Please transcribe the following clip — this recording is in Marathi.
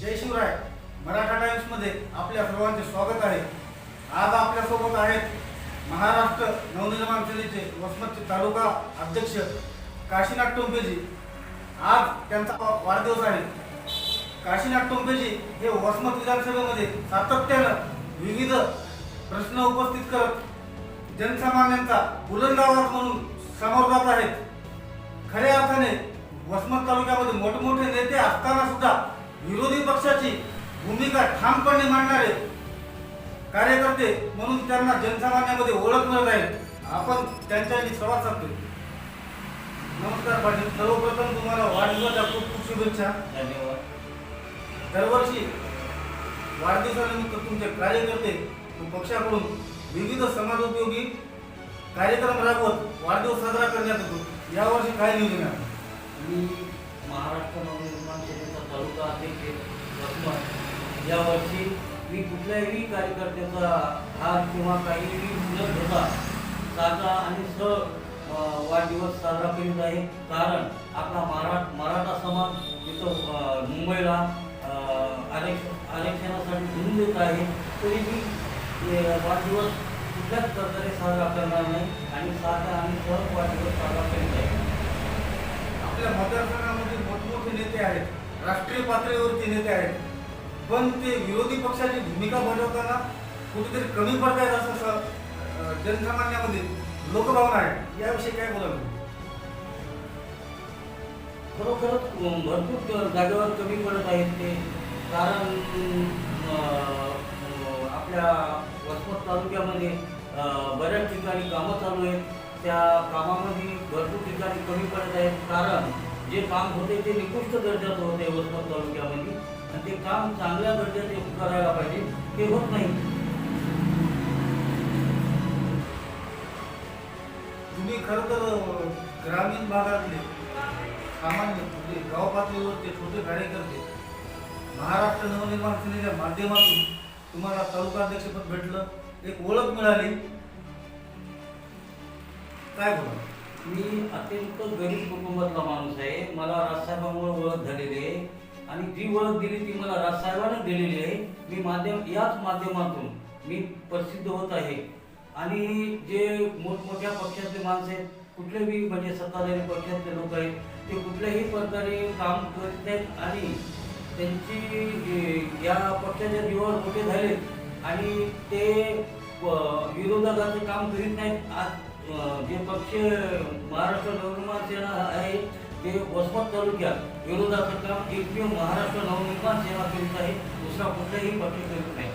जय शिवराय. मराठा टाईम्समध्ये आपल्या सर्वांचे स्वागत आहे. आज आपल्यासोबत आहेत महाराष्ट्र नवनिर्माण सेनेचे वसमतचे तालुका अध्यक्ष काशीनाथ टोंपेजी. आज त्यांचा वाढदिवस आहे. काशीनाथ टोंपेजी हे वसमत विधानसभेमध्ये सातत्यानं विविध प्रश्न उपस्थित करत जनसामान्यांचा बुलंद आवाज म्हणून समोर जात आहेत. खऱ्या अर्थाने वसमत तालुक्यामध्ये मोठमोठे नेते असताना सुद्धा विरोधी पक्षाची भूमिका ठामपणे मांडणारे कार्यकर्ते म्हणून त्यांना जनसामान्यामध्ये ओळख मिळत आहे. आपण त्यांच्याशी संवाद साधतोय. नमस्कार पाटील सर्वप्रथम तुम्हाला वाढदिवसाच्या खूप खूप शुभेच्छा. धन्यवाद. दरवर्षी वाढदिवसानिमित्त तुमचे कार्यकर्ते पक्षाकडून विविध समाजोपयोगी कार्यक्रम राबवत वाढदिवस साजरा करण्यात येतो. यावर्षी काय नियोजन आहे? मी महाराष्ट्र नवनिर्माण सेनेचा तालुका अध्यक्ष वसमत यावर्षी मी कुठल्याही कार्यकर्त्याचा हात किंवा काहीही न घेता साधा आणि स वाढदिवस साजरा करीत आहे. कारण आपला मरा मराठा समाज इथं मुंबईला आरक्ष आरक्षणासाठी झुंज देत आहे. तरी मी वाढदिवस कुठल्याच प्रकारे साजरा करणार नाही आणि साधा आणि सहज वाढदिवस साजरा करीत आहे आपल्या मतदारसंघामध्ये मोठमोठे नेते आहेत. राष्ट्रीय पातळीवरचे नेते आहेत. पण ते विरोधी पक्षाची भूमिका बजावताना कुठेतरी कमी पडतायत असं जनसामान्यामध्ये लोकभावना आहे याविषयी काय बोलावं खरोखरच भरपूर जागेवर कमी पडत आहेत ते. कारण अं, आपल्या वसमत तालुक्यामध्ये अं, बऱ्याच ठिकाणी कामं चालू आहेत. त्या कामामध्ये भरपूर ठिकाणी कमी पडत आहेत. कारण जे काम होते ते निकृष्ट दर्जाचं होते यवतमाळ तालुक्यामध्ये. आणि ते काम चांगल्या दर्जाचे करायला पाहिजे ते होत नाही. तुम्ही खरं तर ग्रामीण भागातले सामान्य म्हणजे गाव पातळीवरचे छोटे कार्यकर्ते महाराष्ट्र नवनिर्माण सेनेच्या माध्यमातून तुम्हाला तालुका अध्यक्षपद भेटलं एक ओळख मिळाली. काय बोला मी अत्यंत गरीब कुटुंबातला माणूस आहे. मला राजसाहेबांमुळे ओळख झालेली आहे. आणि जी ओळख दिली ती मला राजसाहेबांनी दिलेली आहे. मी माध्यम याच माध्यमातून मी प्रसिद्ध होत आहे. आणि जे मोठमोठ्या पक्षातले माणसं आहेत कुठलेही म्हणजे सत्ताधारी पक्षातले लोक आहेत ते कुठल्याही प्रकारे काम करीत आहेत आणि त्यांची या पक्षाच्या जीवावर मोठे झालेत आणि ते विरोधाचे विरोधकाचं काम करीत नाहीत. आज जे पक्ष महाराष्ट्र नवनिर्माण सेना आहे ते वसमत तालुक्यात. विरोधाचं काम एकमेव महाराष्ट्र नवनिर्माण सेना करीत आहे दुसरा कुठलाही पक्ष करीत नाही.